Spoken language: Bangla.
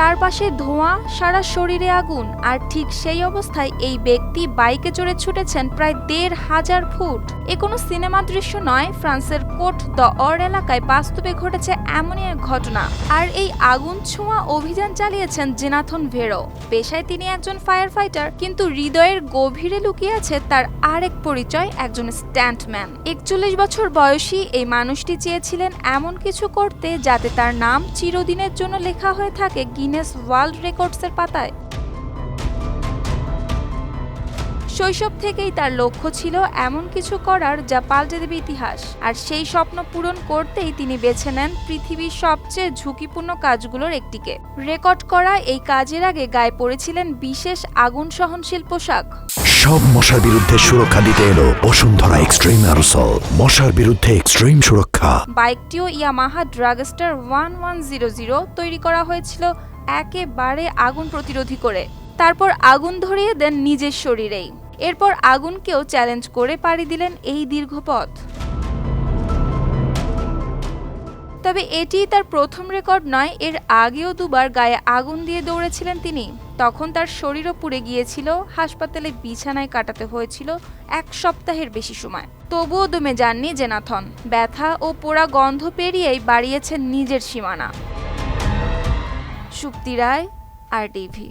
চারপাশে ধোঁয়া, সারা শরীরে আগুন, আর ঠিক সেই অবস্থায় এই ব্যক্তি বাইকে চড়ে ছুটেছেন প্রায় দেড় হাজার ফুট। এ কোনো সিনেমা দৃশ্য নয়, ফ্রান্সের কোট দ্য অর এলাকায় বাস্তবে ঘটেছে এমনই এক ঘটনা। আর এই আগুন ছোঁয়া অভিযান চালিয়েছেন জেনাথন ভেরো। পেশায় তিনি একজন ফায়ার ফাইটার কিন্তু হৃদয়ের গভীরে লুকিয়ে আছে তার আরেক পরিচয়, একজন স্ট্যান্টম্যান একচল্লিশ বছর বয়সী এই মানুষটি চেয়েছিলেন এমন কিছু করতে যাতে তার নাম চিরদিনের জন্য লেখা হয়ে থাকে গিনেস ওয়ার্ল্ড রেকর্ডসের পাতায়। শৈশব থেকেই তার লক্ষ্য ছিল এমন কিছু করার যা পাল্টে দেবে ইতিহাস। আর সেই স্বপ্ন পূরণ করতেই তিনি বেছে নেন পৃথিবীর সবচেয়ে ঝুঁকিপূর্ণ কাজগুলোর একটিকে। রেকর্ড করা এই কাজের আগে গায়ে পড়েছিলেন বিশেষ আগুন সহনশীল পোশাক। সব মশার বিরুদ্ধে সুরক্ষা দিতে এলো বসুন্ধরা এক্সট্রিম অ্যারোসল। মশার বিরুদ্ধে এক্সট্রিম সুরক্ষা। বাইকটিও Yamaha Dragstar one one zero zero তৈরি করা হয়েছিল একেবারে আগুন প্রতিরোধী করে। তারপর আগুন ধরিয়ে দেন নিজের শরীরেই। এরপর আগুনকেও চ্যালেঞ্জ করে পাড়ি দিলেন এই দীর্ঘ পথ তবে এটিই তার প্রথম রেকর্ড নয়, এর আগেও দুবার গায়ে আগুন দিয়ে দৌড়েছিলেন তিনি। তখন তার শরীরও পুড়ে গিয়েছিল, হাসপাতালে বিছানায় কাটাতে হয়েছিল এক সপ্তাহের বেশি সময়। তবুও দমে যাননি জেনাথন। ব্যথা ও পোড়া গন্ধ পেরিয়েই বাড়িয়েছেন নিজের সীমানা। শুক্তি রায় আর টিভি